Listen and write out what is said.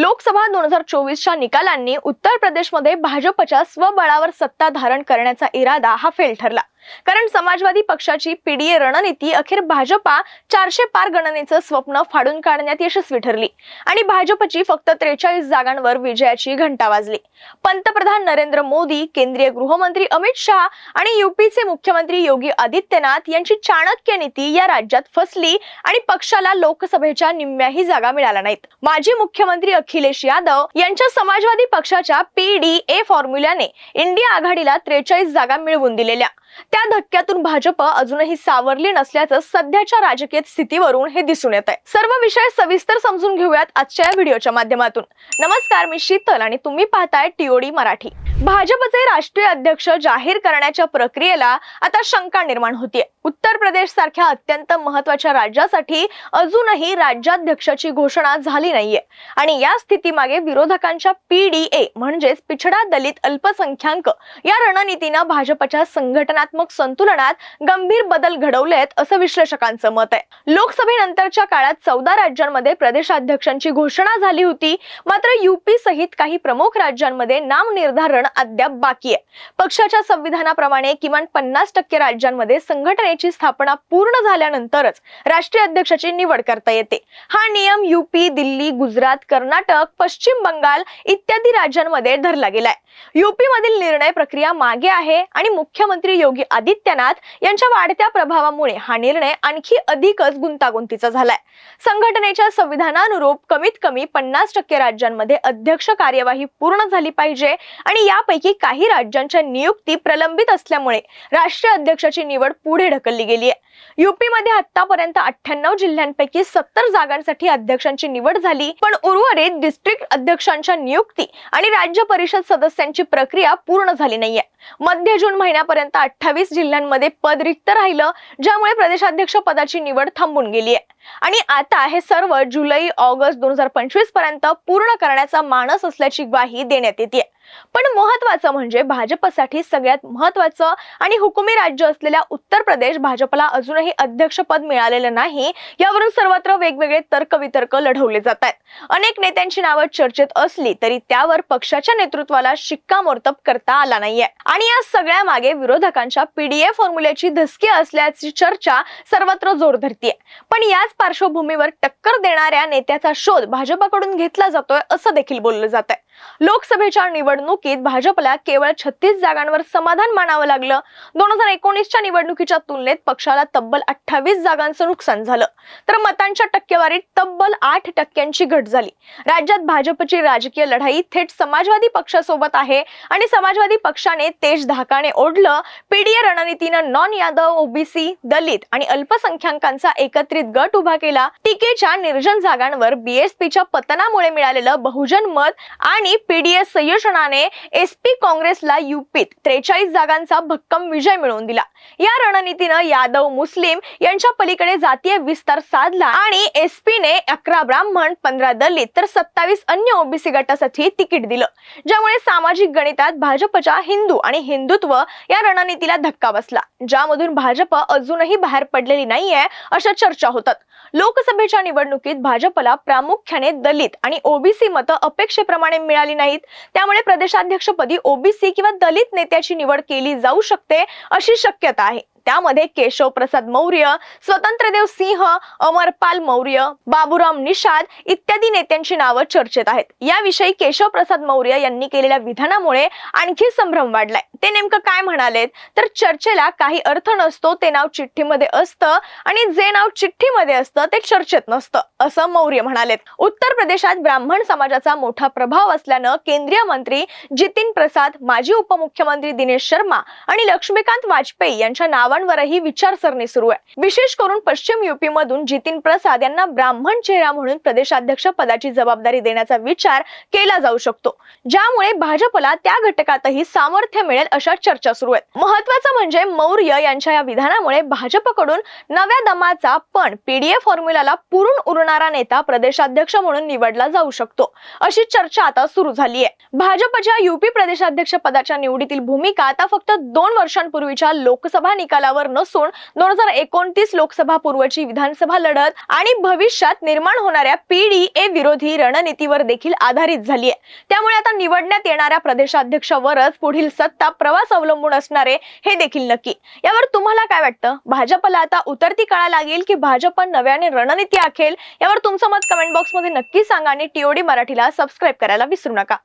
लोकसभा दोन हजार चोवीसच्या निकालांनी उत्तर प्रदेशमध्ये भाजपच्या स्वबळावर सत्ता धारण करण्याचा इरादा हा फेल ठरला. कारण समाजवादी पक्षाची पीडीए रणनीती अखेर भाजपा चारशे पार गणनेचं स्वप्न फाडून काढण्यात यशस्वी ठरली. आणि भाजपची फक्त त्रेचाळीस जागांवर विजयाची घंटा वाजली. पंतप्रधान नरेंद्र मोदी केंद्रीय गृहमंत्री अमित शहा आणि युपीचे मुख्यमंत्री योगी आदित्यनाथ यांची चाणक्य नीती या राज्यात फसली आणि पक्षाला लोकसभेच्या निम्म्याही जागा मिळाल्या नाहीत. माजी मुख्यमंत्री अखिलेश यादव यांच्या समाजवादी पक्षाच्या पीडीए फॉर्म्युल्याने इंडिया आघाडीला त्रेचाळीस जागा मिळवून दिलेल्या. त्या धक्क्यातून भाजप अजूनही सावरली नसल्याचं सध्याच्या राजकीय स्थितीवरून हे दिसून येत आहे सर्व विषय सविस्तर समजून घेऊयात आजच्या या व्हिडिओच्या माध्यमातून. नमस्कार मी शीतल आणि तुम्ही पाहताय टीओडी मराठी. भाजपचे राष्ट्रीय अध्यक्ष जाहीर करण्याच्या प्रक्रियेला आता शंका निर्माण होतीये. उत्तर प्रदेश सारख्या अत्यंत महत्त्वाच्या राज्यासाठी अजूनही राज्याध्यक्षाची घोषणा झाली नाहीये. आणि या स्थितीमागे विरोधकांच्या पीडीए म्हणजेच पिछडा दलित अल्पसंख्याक या रणनीतीनं भाजपच्या संघटनात्मक संतुलनात गंभीर बदल घडवलेत असं विश्लेषकांचं मत आहे. लोकसभेनंतरच्या काळात चौदा राज्यांमध्ये प्रदेशाध्यक्षांची घोषणा झाली होती. मात्र युपी सहित काही प्रमुख राज्यांमध्ये नाम निर्धारण अद्याप बाकी आहे. पक्षाच्या संविधानाप्रमाणे किमान पन्नास टक्के राज्यांमध्ये संघटनेची स्थापना पूर्ण झाल्यानंतरच राष्ट्रीय अध्यक्षाची निवड करता येते. हा नियम युपी दिल्ली गुजरात कर्नाटक पश्चिम बंगाल इत्यादी राज्यांमध्ये धरला गेलाय. युपी मधील निर्णय प्रक्रिया मागे आहे आणि मुख्यमंत्री योगी आदित्यनाथ यांच्या वाढत्या प्रभावामुळे हा निर्णय आणखी अधिकच गुंतागुंतीचा झालाय. संघटनेच्या संविधानानुरूप कमीत कमी पन्नास टक्के राज्यांमध्ये अध्यक्ष कार्यवाही पूर्ण झाली पाहिजे आणि यापैकी काही राज्यांच्या नियुक्ती प्रलंबित असल्यामुळे राष्ट्रीय अध्यक्षाची निवड पुढे ढकलली गेली आहे. युपीमध्ये आतापर्यंत अठ्ठ्याण्णव जिल्ह्यांपैकी सत्तर जागांसाठी अध्यक्षांची निवड झाली. पण उर्वरित डिस्ट्रिक्ट अध्यक्षांच्या नियुक्ती आणि राज्य परिषद सदस्यांची प्रक्रिया पूर्ण झाली नाहीये. मध्य जून महिन्यापर्यंत अठ्ठावीस जिल्ह्यांमध्ये पद रिक्त राहिलं ज्यामुळे प्रदेशाध्यक्ष पदाची निवड थांबून गेली आहे. आणि आता हे सर्व जुलै ऑगस्ट दोन हजार पंचवीसपर्यंत पूर्ण करण्याचा मानस असल्याची ग्वाही देण्यात येते पण महत्वाचं म्हणजे भाजपसाठी सगळ्यात महत्वाचं आणि हुकुमी राज्य असलेल्या उत्तर प्रदेश भाजपला अजूनही अध्यक्षपद मिळालेलं नाही यावरून सर्वत्र वेगवेगळे तर्कवितर्क लढवले जात आहेत. अनेक नेत्यांची नावं चर्चेत असली तरी त्यावर पक्षाच्या नेतृत्वाला शिक्कामोर्तब करता आला नाहीये. आणि या सगळ्या मागे विरोधकांच्या पीडीए फॉर्म्युल्याची धसकी असल्याची चर्चा सर्वत्र जोर धरतीये. पण याच पार्श्वभूमीवर टक्कर देणाऱ्या नेत्याचा शोध भाजपाकडून घेतला जातोय असं देखील बोललं जात आहे लोकसभेच्या निवडणुकीत भाजपला केवळ छत्तीस जागांवर समाधान मानावं लागलं. दोन हजार एकोणीसच्या निवडणुकीच्या तुलनेत पक्षाला तब्बल अठ्ठावीस जागांचं नुकसान झालं. तर मतांच्या टक्केवारीत तब्बल आठ टक्क्यांची घट झाली. राज्यात भाजपची राजकीय लढाई थेट समाजवादी पक्षासोबत आहे आणि समाजवादी पक्षाने तेज धाकाने ओढलं. पीडीए रणनीतीनं नॉन यादव ओबीसी दलित आणि अल्पसंख्याकांचा एकत्रित गट उभा केला. टीकेच्या निर्जन जागांवर बीएसपीच्या पतनामुळे मिळालेलं बहुजन मत आणि पीडीए संयोजनाने एसपी काँग्रेसला युपीत त्रेचाळीस जागांचा भक्कम विजय मिळवून दिला. या रणनीतीनं यादव मुस्लिम यांच्या पलीकडे जातीय विस्तार साधला आणि एसपीने अकरा ब्राह्मण पंधरा दलित तर सत्तावीस अन्य ओबीसी गटासाठी तिकीट दिलं. ज्यामुळे सामाजिक गणितात भाजपच्या हिंदू आणि हिंदुत्व या रणनीतीला धक्का बसला. ज्यामधून भाजप अजूनही बाहेर पडलेली नाहीये अशा चर्चा होतात. लोकसभेच्या निवडणुकीत भाजपला प्रामुख्याने दलित आणि ओबीसी मतं अपेक्षेप्रमाणे मिळाली नाहीत. त्यामुळे प्रदेशाध्यक्षपदी ओबीसी किंवा दलित नेत्याची निवड केली जाऊ शकते अशी शक्यता आहे. त्यामध्ये केशव प्रसाद मौर्य स्वतंत्रदेव सिंह अमरपाल मौर्य बाबुराम निषाद इत्यादी नेत्यांची नावं चर्चेत आहेत. याविषयी केशव प्रसाद मौर्य यांनी केलेल्या विधानामुळे आणखी संभ्रम वाढलाय. ते नेमकं काय म्हणालेत? तर चर्चेला काही अर्थ नसतो ते नाव चिठ्ठीमध्ये असतं आणि जे नाव चिठ्ठीमध्ये असतं ते चर्चेत नसतं असं मौर्य म्हणालेत. उत्तर प्रदेशात ब्राह्मण समाजाचा मोठा प्रभाव असल्यानं केंद्रीय मंत्री जितीन प्रसाद माजी उपमुख्यमंत्री दिनेश शर्मा आणि लक्ष्मीकांत वाजपेयी यांच्या नावांवरही विचारसरणी सुरू आहे. विशेष करून पश्चिम युपी मधून जितीन प्रसाद यांना ब्राह्मण चेहरा म्हणून प्रदेशाध्यक्ष पदाची जबाबदारी देण्याचा विचार केला जाऊ शकतो. ज्यामुळे भाजपला त्या घटकातही सामर्थ्य मिळेल अशा चर्चा सुरू आहेत. महत्वाचं म्हणजे मौर्य यांच्या या विधानामुळे भाजपकडून नव्या दमाचा पण पीडीए फॉर्म्युलाला पुरून उरणारा नेता प्रदेशाध्यक्ष म्हणून निवडला जाऊ शकतो. अशी चर्चा आता सुरू झाली आहे भाजपच्या युपी प्रदेशाध्यक्ष पदाच्या निवडीतील भूमिका आता फक्त दोन वर्षांपूर्वीच्या लोकसभा निकाल निकालावर नसून दोन हजार एकोणतीस लोकसभा पूर्वची विधानसभा लढत आणि भविष्यात निर्माण होणाऱ्या पीडीए विरोधी रणनीतीवर देखील आधारित झाली आहे त्यामुळे आता निवडण्यात येणाऱ्या प्रदेशाध्यक्षावरच पुढील सत्ता प्रवास अवलंबून असणारे हे देखील नक्की. यावर तुम्हाला काय वाटतं? भाजपला आता उतरती काळा लागेल की भाजप नव्याने रणनीती आखेल? यावर तुमचं मत कमेंट बॉक्समध्ये नक्की सांगा आणि टीओडी मराठीला सबस्क्राईब करायला विसरू नका.